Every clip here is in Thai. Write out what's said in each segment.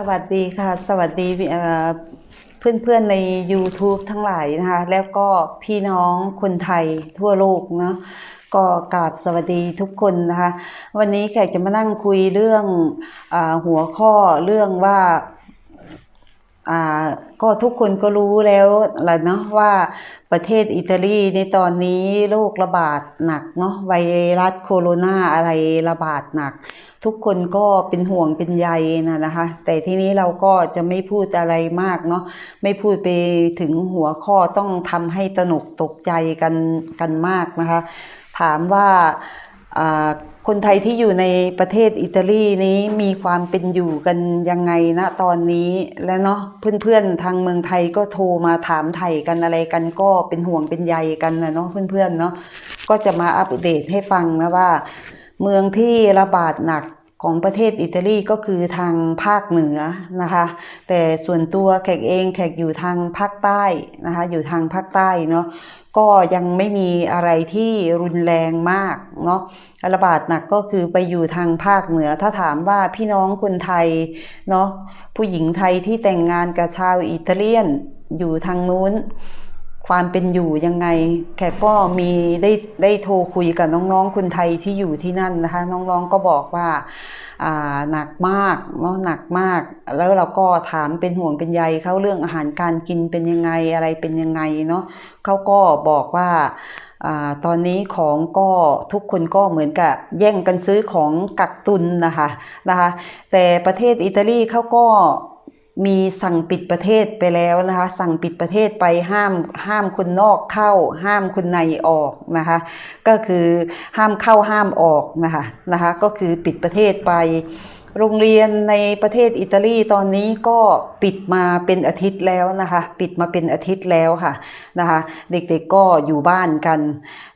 สวัสดีค่ะ สวัสดีเอ่อเพื่อนๆใน YouTube ทั้งหลายนะคะ แล้วก็พี่น้องคนไทยทั่วโลกเนาะก็กราบสวัสดีทุกคนนะคะ วันนี้แขกจะมานั่งคุยเรื่องอหัวข้อเรื่องว่า ก็ทุกคนก็รู้แล้วแหละเนาะว่าประเทศอิตาลีในตอนนี้โรคระบาดหนักเนาะไวรัสโคโรนาอะไรระบาดหนัก ทุกคนก็เป็นห่วงเป็นใยนะนะคะ แต่ทีนี้เราก็จะไม่พูดอะไรมากเนาะไม่พูดไปถึงหัวข้อต้องทำให้ตนกตกใจกันกันมากนะคะ ถามว่า คนไทยที่อยู่ในประเทศอิตาลีนี้มีความเป็นอยู่กันยังไงนะตอนนี้และเนาะเพื่อนๆทางเมืองไทยก็โทรมาถามไทยกันอะไรกันก็เป็นห่วงเป็นใยกันนะเนาะเพื่อนๆเนาะก็จะมาอัปเดตให้ฟังนะว่า เมืองที่ระบาดหนัก ของประเทศอิตาลีก็คือทางภาคเหนือนะคะ แต่ส่วนตัวแขกเองแขกอยู่ทางภาคใต้นะคะ อยู่ทางภาคใต้เนาะก็ยังไม่มีอะไรที่รุนแรงมากเนาะระบาดหนักก็คือไปอยู่ทางภาคเหนือ ถ้าถามว่าพี่น้องคนไทยเนาะผู้หญิงไทยที่แต่งงานกับชาวอิตาเลียนอยู่ทางนู้น ความเป็นอยู่ยังไง แขกก็มีได้ได้โทรคุยกับน้องๆคนไทยที่อยู่ที่นั่นนะคะ น้องๆก็บอกว่าหนักมากเนาะหนักมาก แล้วเราก็ถามเป็นห่วงเป็นใยเขาเรื่องอาหารการกินเป็นยังไงอะไรเป็นยังไงเนาะเขาก็บอกว่าอาตอนนี้ของก็ทุกคนก็เหมือนกับแย่งกันซื้อของกักตุนนะคะนะคะ แต่ประเทศอิตาลีเขาก็ มีสั่งปิดประเทศไปแล้วนะคะ สั่งปิดประเทศไปห้ามห้ามคนนอกเข้า ห้ามคนในออกนะคะ ก็คือห้ามเข้าห้ามออกนะคะนะคะ ก็คือปิดประเทศไป โรงเรียนในประเทศอิตาลีตอนนี้ก็ปิดมาเป็นอาทิตย์แล้วนะคะ ปิดมาเป็นอาทิตย์แล้วค่ะนะคะ เด็กๆก็อยู่บ้านกัน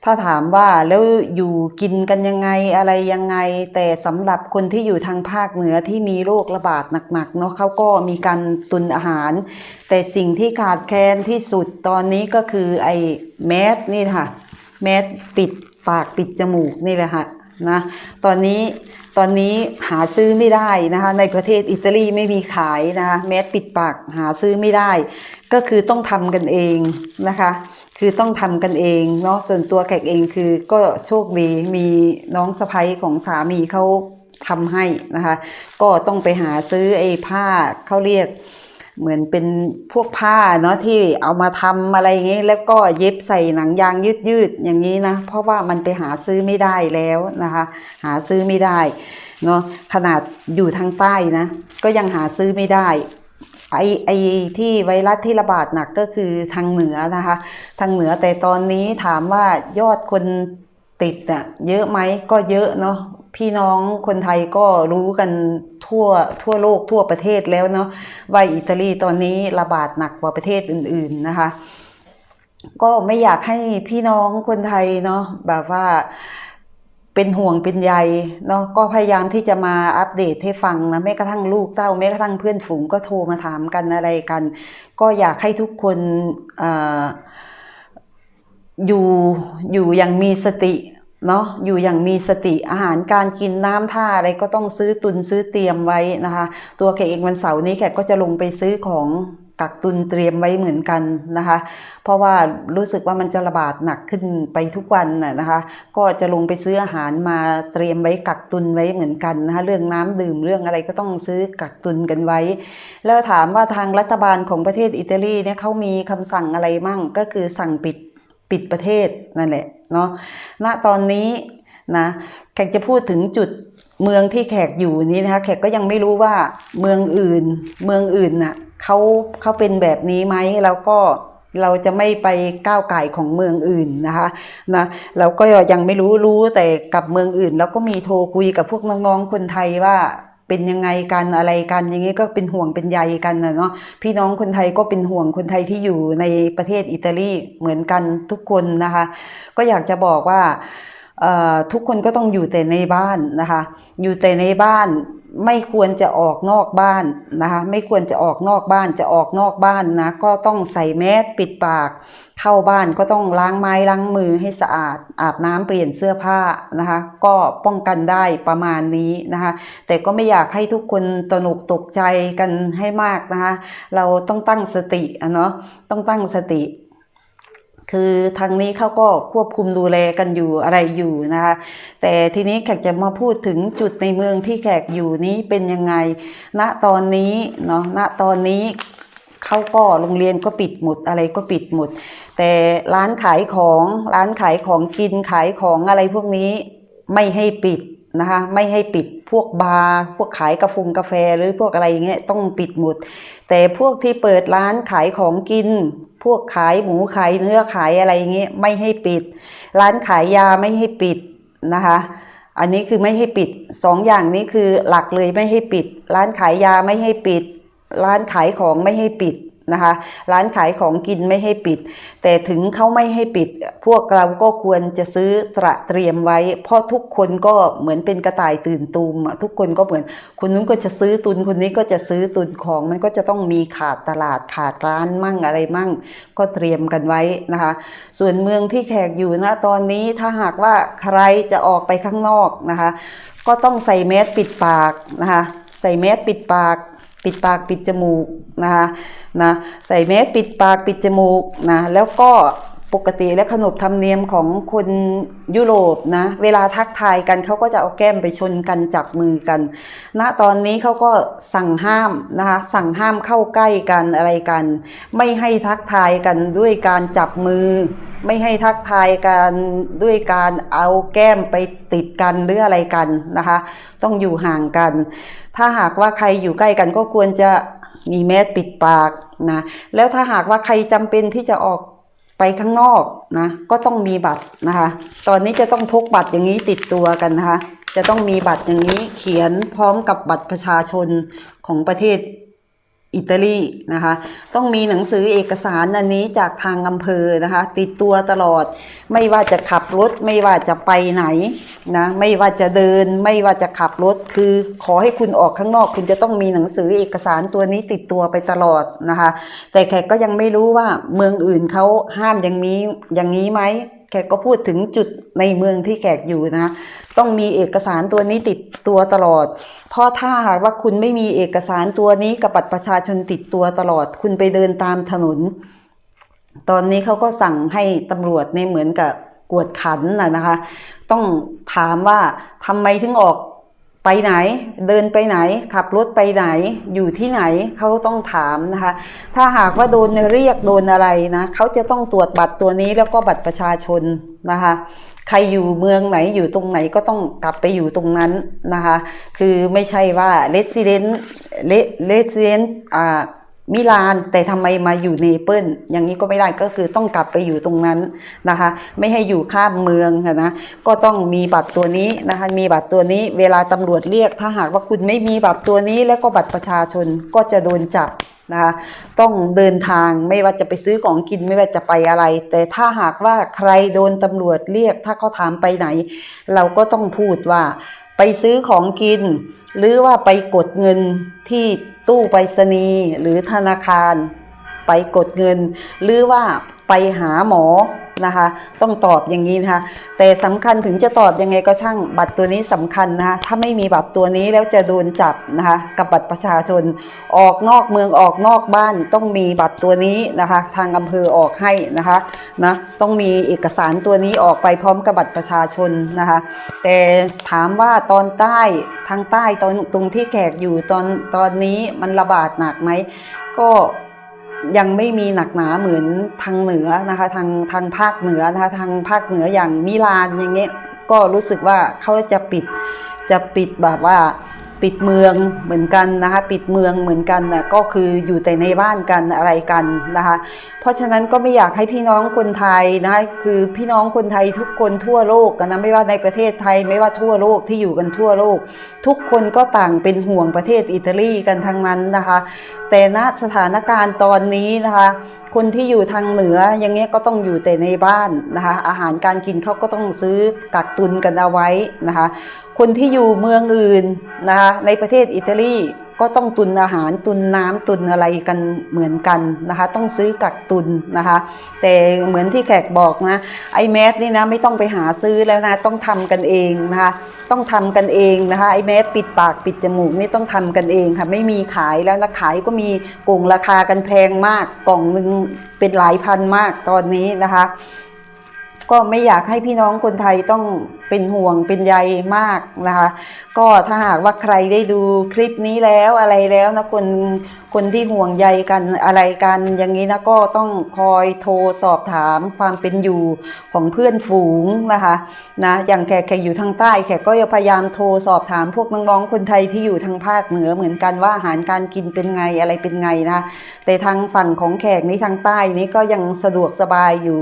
ถ้าถามว่าแล้วอยู่กินกันยังไงอะไรยังไง แต่สำหรับคนที่อยู่ทางภาคเหนือที่มีโรคระบาดหนักๆเนาะเขาก็มีการตุนอาหาร แต่สิ่งที่ขาดแคลนที่สุดตอนนี้ก็คือไอ้แมสนี่ค่ะ แมสปิดปากปิดจมูกนี่แหละค่ะ นะตอนนี้ตอนนี้หาซื้อไม่ได้นะคะในประเทศอิตาลีไม่มีขายนะคะแมสปิดปากหาซื้อไม่ได้ ก็คือต้องทำกันเองนะคะ คือต้องทำกันเองเนาะส่วนตัวแขกเองคือก็โชคดีมีน้องสะพ้ยของสามีเขาทำให้นะคะ ก็ต้องไปหาซื้อไอ้ผ้าเขาเรียก เหมือนเป็นพวกผ้าเนาะที่เอามาทำอะไรอย่างงี้ แล้วก็เย็บใส่หนังยางยืดๆอย่างนี้นะ เพราะว่ามันไปหาซื้อไม่ได้แล้วนะคะ หาซื้อไม่ได้เนาะขนาดอยู่ทางใต้นะ ก็ยังหาซื้อไม่ได้ไอไอที่ไวรัสที่ระบาดหนักก็คือทางเหนือนะคะ ทางเหนือแต่ตอนนี้ถามว่ายอดคนติดอะเยอะไหมก็เยอะเนาะ พี่น้องคนไทยก็รู้กันทั่วทั่วโลกทั่วประเทศแล้วเนาะว่าอิตาลีตอนนี้ระบาดหนักกว่าประเทศอื่น ๆนะคะ ก็ไม่อยากให้พี่น้องคนไทยเนาะแบบว่าเป็นห่วงเป็นใยเนาะก็พยายามที่จะมาอัปเดตให้ฟังนะแม้กระทั่งลูกเต้าแม้กระทั่งเพื่อนฝูงก็โทรมาถามกันอะไรกัน ก็อยากให้ทุกคนออยู่อยู่อย่างมีสติ เนาะอยู่อย่างมีสติอาหารการกินน้ำท่าอะไรก็ต้องซื้อตุนซื้อเตรียมไว้นะคะ ตัวแขกเองวันเสาร์นี้แขกก็จะลงไปซื้อของกักตุนเตรียมไว้เหมือนกันนะคะ เพราะว่ารู้สึกว่ามันจะระบาดหนักขึ้นไปทุกวันน่ะนะคะ ก็จะลงไปซื้ออาหารมาเตรียมไว้กักตุนไว้เหมือนกันนะคะเรื่องน้ำดื่มเรื่องอะไรก็ต้องซื้อกักตุนกันไว้ แล้วถามว่าทางรัฐบาลของประเทศอิตาลีเนี่ยเขามีคำสั่งอะไรมั่งก็คือสั่งปิด ปิดประเทศนั่นแหละเนาะณตอนนี้นะแขกจะพูดถึงจุดเมืองที่แขกอยู่นี้นะคะแขกก็ยังไม่รู้ว่าเมืองอื่น เมืองอื่นน่ะเขาเขาเป็นแบบนี้ไหมแล้วก็เราจะไม่ไปก้าวไก่ของเมืองอื่นนะคะนะเราก็ยังไม่รู้รู้แต่กับเมืองอื่น แล้วก็มีโทรคุยกับพวกน้องๆคนไทยว่า เป็นยังไงกันอะไรกันอย่างนี้ก็เป็นห่วงเป็นใยกันนะเนาะพี่น้องคนไทยก็เป็นห่วงคนไทยที่อยู่ในประเทศอิตาลีเหมือนกันทุกคนนะคะ ก็อยากจะบอกว่า ทุกคนก็ต้องอยู่แต่ในบ้านนะคะ อยู่แต่ในบ้านไม่ควรจะออกนอกบ้านนะคะ ไม่ควรจะออกนอกบ้านจะออกนอกบ้านนะก็ต้องใส่แมสปิดปาก เข้าบ้านก็ต้องล้างไม้ล้างมือให้สะอาด อาบน้ำเปลี่ยนเสื้อผ้านะคะ ก็ป้องกันได้ประมาณนี้นะคะ แต่ก็ไม่อยากให้ทุกคนตระหนกตกใจกันให้มากนะคะ เราต้องตั้งสติอะเนาะต้องตั้งสติ คือทางนี้เขาก็ควบคุมดูแลกันอยู่อะไรอยู่นะคะ แต่ทีนี้แขกจะมาพูดถึงจุดในเมืองที่แขกอยู่นี้เป็นยังไง ณตอนนี้เนาะณตอนนี้เขาก็โรงเรียนก็ปิดหมดอะไรก็ปิดหมด แต่ร้านขายของร้านขายของกินขายของอะไรพวกนี้ไม่ให้ปิดนะคะไม่ให้ปิดพวกบาร์พวกขายกาแฟกาแฟหรือพวกอะไรอย่างเงี้ยต้องปิดหมด แต่พวกที่เปิดร้านขายของกิน พวกขายหมูขายเนื้อขายอะไรอย่างเงี้ยไม่ให้ปิด ร้านขายยาไม่ให้ปิดนะคะ อันนี้คือไม่ให้ปิดสองอย่างนี้คือหลักเลยไม่ให้ปิด ร้านขายยาไม่ให้ปิด ร้านขายของไม่ให้ปิด นะคะ ร้านขายของกินไม่ให้ปิด แต่ถึงเขาไม่ให้ปิด พวกเราก็ควรจะซื้อตระเตรียมไว้ เพราะทุกคนก็เหมือนเป็นกระต่ายตื่นตูมทุกคนก็เหมือน คนนู้นก็จะซื้อตุนคนนี้ก็จะซื้อตุนของมันก็จะต้องมีขาดตลาดขาดร้านมั่งอะไรมั่ง ก็เตรียมกันไว้นะคะ ส่วนเมืองที่แขกอยู่นะตอนนี้ถ้าหากว่าใครจะออกไปข้างนอกนะคะ ก็ต้องใส่แมสปิดปากนะคะใส่แมสปิดปาก ปิดปากปิดจมูกนะคะนะใส่แมสปิดปากปิดจมูกนะแล้วก็ ปกติและขนบธรรมเนียมของคนยุโรปนะ เวลาทักทายกันเขาก็จะเอาแก้มไปชนกันจับมือกันณตอนนี้เขาก็สั่งห้ามนะคะสั่งห้ามเข้าใกล้กันอะไรกัน ไม่ให้ทักทายกันด้วยการจับมือ ไม่ให้ทักทายกันด้วยการเอาแก้มไปติดกันหรืออะไรกันนะคะ ต้องอยู่ห่างกัน ถ้าหากว่าใครอยู่ใกล้กันก็ควรจะมีแมสปิดปากนะแล้วถ้าหากว่าใครจำเป็นที่จะออก ไปข้างนอกนะ ก็ต้องมีบัตรนะคะ ตอนนี้จะต้องพกบัตรอย่างนี้ติดตัวกันนะคะ จะต้องมีบัตรอย่างนี้เขียนพร้อมกับบัตรประชาชนของประเทศ อิตาลีนะคะ ต้องมีหนังสือเอกสารอันนี้จากทางอำเภอนะคะ ติดตัวตลอด ไม่ว่าจะขับรถ ไม่ว่าจะไปไหนนะไม่ว่าจะเดิน ไม่ว่าจะขับรถ คือขอให้คุณออกข้างนอก คุณจะต้องมีหนังสือเอกสารตัวนี้ติดตัวไปตลอดนะคะ แต่แขกก็ยังไม่รู้ว่าเมืองอื่นเขาห้ามอย่างนี้อย่างนี้ไหม แขกก็พูดถึงจุดในเมืองที่แขกอยู่นะ ต้องมีเอกสารตัวนี้ติดตัวตลอด เพราะถ้าหากว่าคุณไม่มีเอกสารตัวนี้กับบัตรประชาชนติดตัวตลอด คุณไปเดินตามถนน ตอนนี้เขาก็สั่งให้ตำรวจในเหมือนกับกวดขันนะนะคะ ต้องถามว่าทำไมถึงออก ไปไหนเดินไปไหน ขับรถไปไหนอยู่ที่ไหนเขาต้องถามนะคะ ถ้าหากว่าโดนเรียกโดนอะไรนะเขาจะต้องตรวจบัตรตัวนี้แล้วก็บัตรประชาชนนะคะ ใครอยู่เมืองไหนอยู่ตรงไหนก็ต้องกลับไปอยู่ตรงนั้นนะคะ คือไม่ใช่ว่า resident resident อ่า มิลาน แต่ทำไมมาอยู่เนเปิลอย่างนี้ก็ไม่ได้ก็คือต้องกลับไปอยู่ตรงนั้นนะคะ ไม่ให้อยู่ข้ามเมืองนะก็ต้องมีบัตรตัวนี้นะคะมีบัตรตัวนี้เวลาตำรวจเรียก ถ้าหากว่าคุณไม่มีบัตรตัวนี้ แล้วก็บัตรประชาชนก็จะโดนจับนะคะต้องเดินทางไม่ว่าจะไปซื้อของกินไม่ว่าจะไปอะไร แต่ถ้าหากว่าใครโดนตำรวจเรียก ถ้าเขาถามไปไหน เราก็ต้องพูดว่า ไปซื้อของกิน หรือว่าไปกดเงินที่ตู้ไปรษณีย์หรือธนาคาร ไปกดเงิน หรือว่าไปหาหมอ นะคะ ต้องตอบอย่างนี้นะคะ แต่สำคัญถึงจะตอบยังไงก็ช่างบัตรตัวนี้สำคัญนะคะถ้าไม่มีบัตรตัวนี้แล้วจะโดนจับนะคะ กับบัตรประชาชนออกนอกเมืองออกนอกบ้านต้องมีบัตรตัวนี้นะคะ ทางอำเภอออกให้นะคะนะต้องมีเอกสารตัวนี้ออกไปพร้อมกับบัตรประชาชนนะคะ แต่ถามว่าตอนใต้ทางใต้ตอนตรงที่แขกอยู่ตอนตอนนี้มันระบาดหนักไหมก็ ยังไม่มีหนักหนาเหมือนทางเหนือนะคะทางทางภาคเหนือนะคะทางภาคเหนืออย่างมิลานอย่างเงี้ยก็รู้สึกว่าเขาจะปิดจะปิดแบบว่า ปิดเมืองเหมือนกันนะคะปิดเมืองเหมือนกันนะก็คืออยู่แต่ในบ้านกันอะไรกันนะคะเพราะฉะนั้นก็ไม่อยากให้พี่น้องคนไทยนะคะคือพี่น้องคนไทยทุกคนทั่วโลกกันนะไม่ว่าในประเทศไทยไม่ว่าทั่วโลกที่อยู่กันทั่วโลก ทุกคนก็ต่างเป็นห่วงประเทศอิตาลีกันทั้งนั้นนะคะแต่ณสถานการณ์ตอนนี้นะคะ คนที่อยู่ทางเหนืออย่างเงี้ยก็ต้องอยู่แต่ในบ้านนะคะอาหารการกินเขาก็ต้องซื้อกักตุนกันเอาไว้นะคะคนที่อยู่เมืองอื่นนะคะในประเทศอิตาลี ก็ต้องตุนอาหารตุนน้ำตุนอะไรกันเหมือนกันนะคะ ต้องซื้อกักตุนนะคะ แต่เหมือนที่แขกบอกนะไอแมสนี่นะไม่ต้องไปหาซื้อแล้วนะต้องทำกันเองนะคะ ต้องทำกันเองนะคะไอแมสปิดปากปิดจมูกนี่ต้องทำกันเองค่ะ ไม่มีขายแล้วนะขายก็มีโกงราคากันแพงมากกล่องหนึ่งเป็นหลายพันมากตอนนี้นะคะ ก็ไม่อยากให้พี่น้องคนไทยต้องเป็นห่วงเป็นใยมากนะคะ ก็ถ้าหากว่าใครได้ดูคลิปนี้แล้วอะไรแล้วนะคนคนที่ห่วงใยกันอะไรกัน อย่างนี้นะก็ต้องคอยโทรสอบถามความเป็นอยู่ของเพื่อนฝูงนะคะนะอย่างแขกแขกอยู่ทางใต้แขกก็จะพยายามโทรสอบถามพวกน้องๆคนไทยที่อยู่ทางภาคเหนือเหมือนกันว่าอาหารการกินเป็นไงอะไรเป็นไงนะคะแต่ทางฝั่งของแขกนี้ทางใต้นี้ก็ยังสะดวกสบายอยู่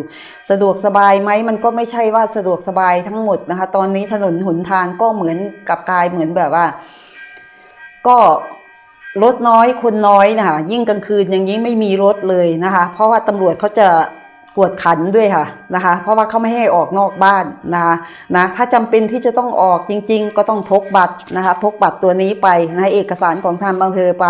สะดวกสบายไหมมันก็ไม่ใช่ว่าสะดวกสบายทั้งหมดนะคะ ตอนนี้ถนนหนทางก็เหมือนกับกลายเหมือนแบบว่า ก็รถน้อยคนน้อยนะคะยิ่งกลางคืนอย่างนี้ไม่มีรถเลยนะคะ เพราะว่าตำรวจเขาจะ วดขันด้วยค่ะนะคะ เพราะว่าเขาไม่ให้ออกนอกบ้านนะคะนะถ้าจำเป็นที่จะต้องออกจริง ๆ ก็ต้องพกบัตรนะคะพกบัตรตัวนี้ไปนะเอกสารของทางอำเภอไป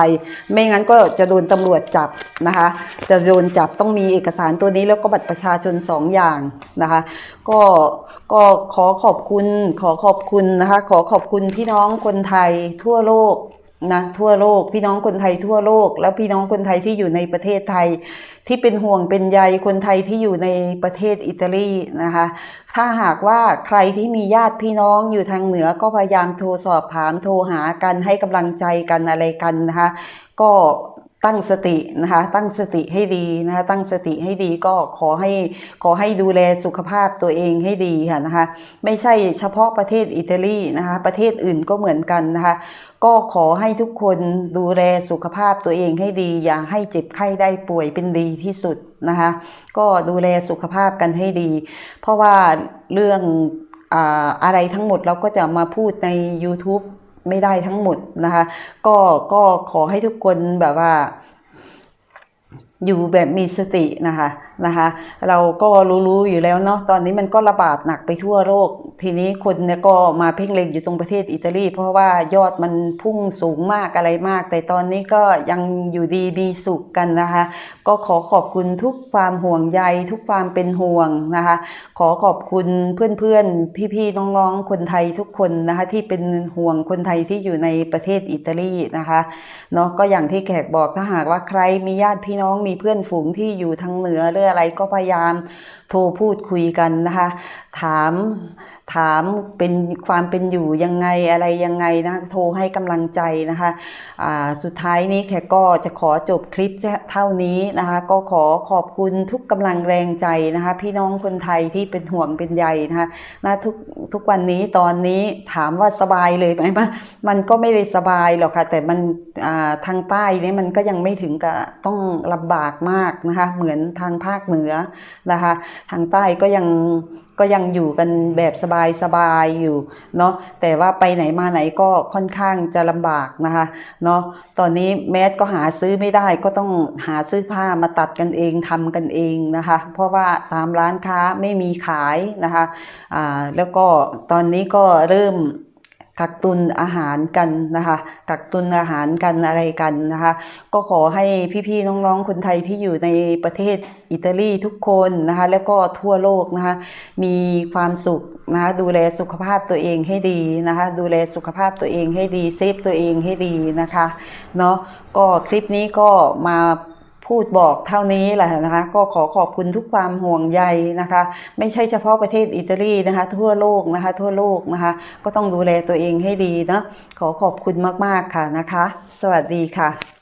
ไม่งั้นก็จะโดนตำรวจจับนะคะ จะโดนจับต้องมีเอกสารตัวนี้แล้วก็บัตรประชาชนสองอย่างนะคะ ก็ก็ขอขอบคุณขอขอบคุณนะคะ ขอขอบคุณพี่น้องคนไทยทั่วโลก นะทั่วโลกพี่น้องคนไทยทั่วโลก แล้วพี่น้องคนไทยที่อยู่ในประเทศไทย ที่เป็นห่วงเป็นใยคนไทยที่อยู่ในประเทศอิตาลีนะคะถ้าหากว่าใครที่มีญาติพี่น้องอยู่ทางเหนือก็พยายามโทรสอบถามโทรหากันให้กำลังใจกันอะไรกันนะคะก็ ตั้งสตินะคะตั้งสติให้ดีนะคะตั้งสติให้ดีก็ขอให้ขอให้ดูแลสุขภาพตัวเองให้ดีค่ะนะคะไม่ใช่เฉพาะประเทศอิตาลีนะคะประเทศอื่นก็เหมือนกันนะคะก็ขอให้ทุกคนดูแลสุขภาพตัวเองให้ดี อย่าให้เจ็บไข้ได้ป่วยเป็นดีที่สุดนะคะก็ดูแลสุขภาพกันให้ดี เพราะว่าเรื่องอะไรทั้งหมดเราก็จะมาพูดใน YouTube ไม่ได้ทั้งหมดนะคะ ก็ก็ขอให้ทุกคนแบบว่า อยู่แบบมีสตินะคะ นะคะ เราก็รู้ๆอยู่แล้วเนาะตอนนี้มันก็ระบาดหนักไปทั่วโลก ทีนี้คนเนี่ยก็มาเพ่งเล็งอยู่ตรงประเทศอิตาลี เพราะว่ายอดมันพุ่งสูงมากอะไรมาก แต่ตอนนี้ก็ยังอยู่ดีมีสุขกันนะคะ ก็ขอขอบคุณทุกความห่วงใยทุกความเป็นห่วงนะคะ ขอขอบคุณเพื่อนๆ พี่ๆน้องๆคนไทยทุกคนนะคะที่เป็นห่วงคนไทยที่อยู่ในประเทศอิตาลีนะคะเนาะก็อย่างที่แขกบอกถ้าหากว่าใครมีญาติพี่น้องมีเพื่อนฝูงที่อยู่ทางเหนือหรืออะไรก็พยายามโทรพูดคุยกันนะคะ ถาม ถามเป็นความเป็นอยู่ยังไงอะไรยังไงนะโทรให้กำลังใจนะคะอ่าสุดท้ายนี้แขกก็จะขอจบคลิปเท่านี้นะคะ ก็ขอขอบคุณทุกกำลังแรงใจนะคะ พี่น้องคนไทยที่เป็นห่วงเป็นใยนะคะนะทุกทุกวันนี้ตอนนี้ถามว่าสบายเลยไหมมันก็ไม่ได้สบายหรอกค่ะ แต่มันทางใต้นี่มันก็ยังไม่ถึงกับต้องลำบากมากนะคะ เหมือนทางภาคเหนือนะคะ ทางใต้ก็ยัง ก็ยังอยู่กันแบบสบายๆอยู่เนาะแต่ว่าไปไหนมาไหนก็ค่อนข้างจะลำบากนะคะเนาะตอนนี้แมสก็หาซื้อไม่ได้ก็ต้องหาซื้อผ้ามาตัดกันเองทำกันเองนะคะ เพราะว่าตามร้านค้าไม่มีขายนะคะอ่าแล้วก็ตอนนี้ก็เริ่ม กักตุนอาหารกันนะคะ กักตุนอาหารกันอะไรกันนะคะ ก็ขอให้พี่ๆน้องๆคนไทยที่อยู่ในประเทศอิตาลีทุกคนนะคะ แล้วก็ทั่วโลกนะคะ มีความสุขนะคะดูแลสุขภาพตัวเองให้ดีนะคะ ดูแลสุขภาพตัวเองให้ดีเซฟตัวเองให้ดีนะคะ เนาะก็คลิปนี้ก็มา พูดบอกเท่านี้แหละนะคะก็ขอขอบคุณทุกความห่วงใยนะคะ ไม่ใช่เฉพาะประเทศอิตาลีนะคะ ทั่วโลกนะคะ ทั่วโลกนะคะ ก็ต้องดูแลตัวเองให้ดีเนาะขอขอบคุณมากๆค่ะนะคะ สวัสดีค่ะ